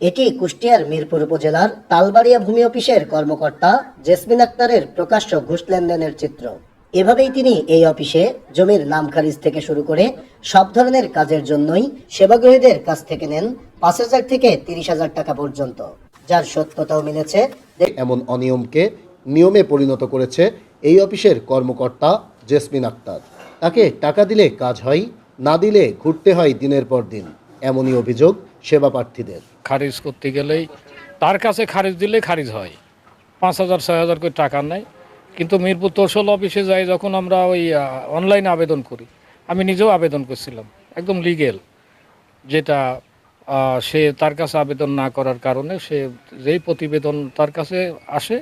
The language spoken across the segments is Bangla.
এটি কুষ্টিয়ার মিরপুর উপজেলার তালবাড়িয়া ভূমি অফিসের কর্মকর্তা জেসমিন আক্তারের প্রকাশ্য ঘুষ লেনদেনের চিত্র। এভাবেই তিনি এই অফিসে জমির নাম খারিজ থেকে শুরু করে সব ধরনের কাজের জন্যই সেবাগ্রহীদের কাছ থেকে নেন পাঁচ হাজার থেকে তিরিশ হাজার টাকা পর্যন্ত, যার সত্যতাও মিলেছে। এমন অনিয়মকে নিয়মে পরিণত করেছে এই অফিসের কর্মকর্তা জেসমিন আক্তার। তাকে টাকা দিলে কাজ হয়, না দিলে ঘুরতে হয় দিনের পর দিন। এমনই অভিযোগ সেবা প্রার্থীদের। খারিজ করতে গেলেই তার কাছে খারিজ দিলে খারিজ হয়। পাঁচ হাজার ছয় হাজার করে টাকা নেয়। কিন্তু মিরপুর তহসিল অফিসে যাই যখন আমরা ওই অনলাইনে আবেদন করি আমি নিজেও আবেদন করছিলাম একদম লিগেল যেটা সে তার কাছে আবেদন না করার কারণে সে যেই প্রতিবেদন তার কাছে আসে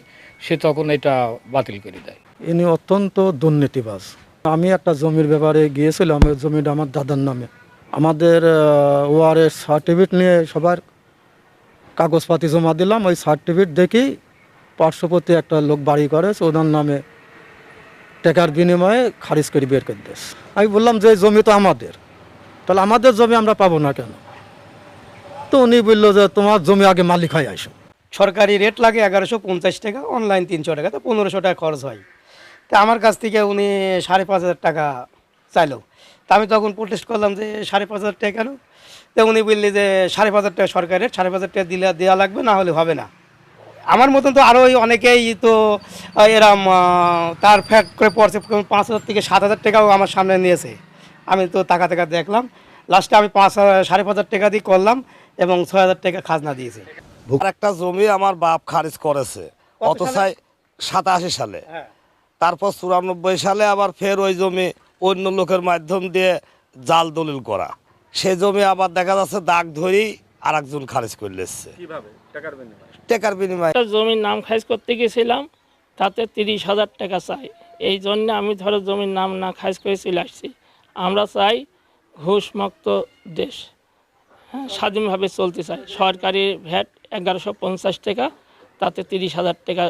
সে তখন এটা বাতিল করে দেয়। ইনি অত্যন্ত দুর্নীতিবাজ। আমি একটা জমির ব্যাপারে গিয়েছিলাম জমিটা আমার দাদার নামে। আমাদের ওয়ারের সার্টিফিকেট নিয়ে সবার কাগজপাতি জমা দিলাম। ওই সার্টিফিকেট দেখেই পার্শ্ববর্তী একটা লোক বাড়ি করে, ওনার নামে টাকার বিনিময়ে খারিজ করে বের করে দিয়েছে। আমি বললাম যে জমি তো আমাদের। তাহলে আমাদের জমি আমরা পাবো না কেন? তো উনি বলল যে, তোমার জমি আগে মালিক হয় আসো। সরকারি রেট লাগে এগারোশো পঞ্চাশ টাকা অনলাইন তিনশো টাকা, তো পনেরোশো টাকা খরচ হয়। তা আমার কাছ থেকে উনি সাড়ে পাঁচ হাজার টাকা চাইলো। তা আমি তখন প্রোটেস্ট করলাম যে সাড়ে পাঁচ হাজার টাকা কেন? তো উনি বললি যে সাড়ে পাঁচ হাজার টাকা সরকারের সাড়ে পাঁচ হাজার টাকা দিলে দেওয়া লাগবে না হলে হবে না। আমার মতন তো আরও অনেকেই তো এরম তার ফ্যাট করে পড়ছে পাঁচ হাজার থেকে সাত হাজার টাকাও আমার সামনে নিয়েছে। আমি তো টাকা টাকা দেখলাম। লাস্টে আমি পাঁচ হাজার- সাড়ে পাঁচ হাজার টাকা দিয়ে করলাম এবং ছয় হাজার টাকা খাজনা দিয়েছি। একটা জমি আমার বাপ খারিজ করেছে অত চাই সাতাশি সালে। তারপর চুরানব্বই সালে আবার ফের ওই জমি অন্য লোকের মাধ্যম দিয়ে জাল দলিল করা। সেই জমি আবার দেখা যাচ্ছে দাগ ধরেই আর একজন খারিজ করে এসছে টাকার বিনিময়ে? জমির নাম খাইজ করতে গেছিলাম তাতে তিরিশ হাজার টাকা চাই। এই জন্য আমি ধরো জমির নাম না খারিজ করে চলে আসছি। আমরা চাই ঘুষমুক্ত দেশ হ্যাঁ স্বাধীনভাবে চলতে চাই। সরকারি ভ্যাট এগারোশো পঞ্চাশ টাকা তাতে তিরিশ হাজার টাকা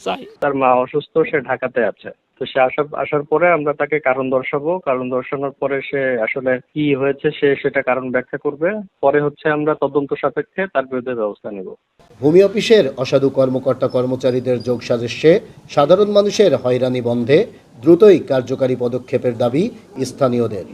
চাই। তার মা অসুস্থ সে ঢাকাতে আছে। তো সে আসার আসার পরে আমরা তাকে কারণ দর্শাবো। কারণ দর্শানোর পরে সে আসলে কি হয়েছে, সে সেটা কারণ ব্যাখ্যা করবে। পরে হচ্ছে আমরা তদন্ত সাপেক্ষে তার বিরুদ্ধে ব্যবস্থা নেব। ভূমি অফিসের অসাধু কর্মকর্তা কর্মচারীদের যোগ সাজেশে সাধারণ মানুষের হয়রানি বন্ধে দ্রুতই কার্যকারী পদক্ষেপের দাবি স্থানীয়দের।